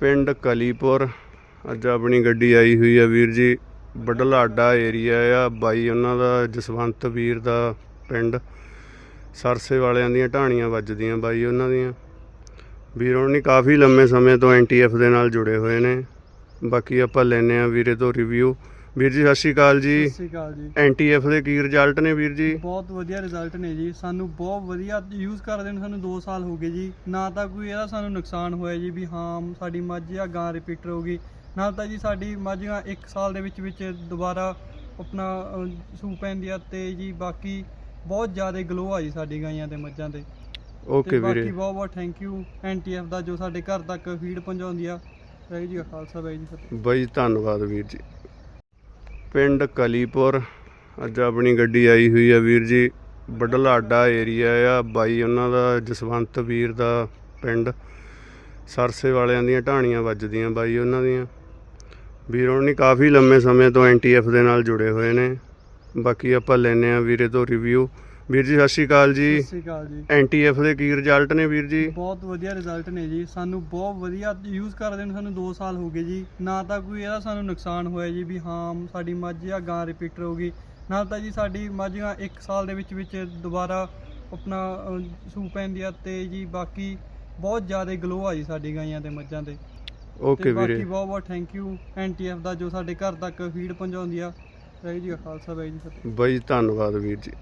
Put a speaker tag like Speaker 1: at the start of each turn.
Speaker 1: ਪਿੰਡ ਕਲੀਪੁਰ। ਅੱਜ ਆਪਣੀ ਗੱਡੀ ਆਈ ਹੋਈ ਆ ਵੀਰ ਜੀ। ਬਡਲਾਡਾ ਏਰੀਆ ਆ। ਬਾਈ ਉਹਨਾਂ ਦਾ, ਜਸਵੰਤ ਵੀਰ ਦਾ ਪਿੰਡ। ਸਰਸੇ ਵਾਲਿਆਂ ਦੀਆਂ ਢਾਣੀਆਂ ਵੱਜਦੀਆਂ ਬਾਈ ਉਹਨਾਂ ਦੀਆਂ। ਵੀਰ ਹੋਣੀ ਕਾਫੀ ਲੰਮੇ ਸਮੇਂ ਤੋਂ ਐਨਟੀਐਫ ਦੇ ਨਾਲ ਜੁੜੇ ਹੋਏ ਨੇ। ਬਾਕੀ ਆਪਾਂ ਲੈਨੇ ਆ ਵੀਰੇ ਤੋਂ ਰਿਵਿਊ। ਵੀਰ ਜੀ ਸਤਿ ਸ਼੍ਰੀ ਅਕਾਲ ਜੀ।
Speaker 2: ਸਤਿ ਸ਼੍ਰੀ ਅਕਾਲ ਜੀ।
Speaker 1: ਐਨਟੀਐਫ ਦੇ ਕੀ ਰਿਜ਼ਲਟ ਨੇ ਵੀਰ ਜੀ?
Speaker 2: ਬਹੁਤ ਵਧੀਆ ਰਿਜ਼ਲਟ ਨੇ ਜੀ। ਸਾਨੂੰ ਬਹੁਤ ਵਧੀਆ ਯੂਜ਼ ਕਰਦੇ ਨੂੰ ਸਾਨੂੰ 2 ਸਾਲ ਹੋ ਗਏ ਜੀ। ਨਾ ਤਾਂ ਕੋਈ ਇਹਦਾ ਸਾਨੂੰ ਨੁਕਸਾਨ ਹੋਇਆ ਜੀ ਵੀ ਹਾਂ ਸਾਡੀ ਮੱਝ ਜਾਂ ਗਾਂ ਰਿਪੀਟਰ ਹੋ ਗਈ ਨਾ ਤਾਂ ਜੀ ਸਾਡੀ ਮੱਝਾਂ 1 ਸਾਲ ਦੇ ਵਿੱਚ ਵਿੱਚ ਦੁਬਾਰਾ ਆਪਣਾ ਸੂ ਪੈਂਦੀ ਆ ਤੇ ਜੀ ਬਾਕੀ ਬਹੁਤ ਜ਼ਿਆਦਾ ਗਲੋ ਆ ਜੀ ਸਾਡੀ ਗਾਈਆਂ ਤੇ ਮੱਝਾਂ ਤੇ।
Speaker 1: ਓਕੇ ਵੀਰੇ।
Speaker 2: ਬਾਕੀ ਬਹੁਤ ਬਹੁਤ ਥੈਂਕ ਯੂ ਐਨਟੀਐਫ ਦਾ ਜੋ ਸਾਡੇ ਘਰ ਤੱਕ ਫੀਡ ਪਹੁੰਚਾਉਂਦੀ ਆ। ਵਾਹਿਗੁਰੂ ਜੀ ਕਾ ਖਾਲਸਾ ਵਾਹਿਗੁਰੂ ਜੀ ਫਤਿਹ।
Speaker 1: ਬਾਈ ਧੰਨਵਾਦ ਵੀਰ ਜੀ। ਪਿੰਡ ਕਲੀਪੁਰ। ਅੱਜ ਆਪਣੀ ਗੱਡੀ ਆਈ ਹੋਈ ਆ ਵੀਰ ਜੀ। ਬਡਲਾਡਾ ਏਰੀਆ ਆ। ਬਾਈ ਉਹਨਾਂ ਦਾ, ਜਸਵੰਤ ਵੀਰ ਦਾ ਪਿੰਡ। ਸਰਸੇ ਵਾਲਿਆਂ ਦੀਆਂ ਢਾਣੀਆਂ ਵੱਜਦੀਆਂ ਬਾਈ ਉਹਨਾਂ ਦੀਆਂ। ਵੀਰ ਹੋਣੀ ਕਾਫੀ ਲੰਮੇ ਸਮੇਂ ਤੋਂ ਐਨਟੀਐਫ ਦੇ ਨਾਲ ਜੁੜੇ ਹੋਏ ਨੇ। ਬਾਕੀ ਆਪਾਂ ਲੈਨੇ ਆ ਵੀਰੇ ਤੋਂ ਰਿਵਿਊ। ਵੀਰ ਜੀ ਸਤਿ ਸ਼੍ਰੀ ਅਕਾਲ ਜੀ।
Speaker 2: ਸਤਿ ਸ਼੍ਰੀ ਅਕਾਲ ਜੀ।
Speaker 1: ਐਨਟੀਐਫ ਦੇ ਕੀ ਰਿਜ਼ਲਟ ਨੇ ਵੀਰ ਜੀ?
Speaker 2: ਬਹੁਤ ਵਧੀਆ ਰਿਜ਼ਲਟ ਨੇ ਜੀ। ਸਾਨੂੰ ਬਹੁਤ ਵਧੀਆ ਯੂਜ਼ ਕਰਦੇ ਨੂੰ ਸਾਨੂੰ 2 ਸਾਲ ਹੋ ਗਏ ਜੀ। ਨਾ ਤਾਂ ਕੋਈ ਇਹਦਾ ਸਾਨੂੰ ਨੁਕਸਾਨ ਹੋਇਆ ਜੀ ਵੀ ਹਾਂ ਸਾਡੀ ਮੱਝ ਜਾਂ ਗਾਂ ਰਿਪੀਟਰ ਹੋ ਗਈ ਨਾ ਤਾਂ ਜੀ ਸਾਡੀ ਮੱਝਾਂ 1 ਸਾਲ ਦੇ ਵਿੱਚ ਵਿੱਚ ਦੁਬਾਰਾ ਆਪਣਾ ਅਹ, ਸੂ ਪੈਂਦੀ ਆ ਤੇ ਜੀ ਬਾਕੀ ਬਹੁਤ ਜ਼ਿਆਦਾ ਗਲੋ ਆ ਜੀ ਸਾਡੀ ਗਾਈਆਂ ਤੇ ਮੱਝਾਂ ਤੇ।
Speaker 1: ਓਕੇ
Speaker 2: ਤੇ ਬਾਕੀ
Speaker 1: ਵੀਰੇ।
Speaker 2: ਬਹੁਤ ਬਹੁਤ ਥੈਂਕ ਯੂ ਐਨਟੀਐਫ ਦਾ ਜੋ ਸਾਡੇ ਘਰ ਤੱਕ ਫੀਡ ਪਹੁੰਚਾਉਂਦੀ ਆ। ਵਾਹਿਗੁਰੂ ਜੀ ਕਾ ਖਾਲਸਾ ਵਾਹਿਗੁਰੂ ਜੀ ਕੀ ਫਤਿਹ।
Speaker 1: ਬਾਈ ਧੰਨਵਾਦ ਵੀਰ ਜੀ।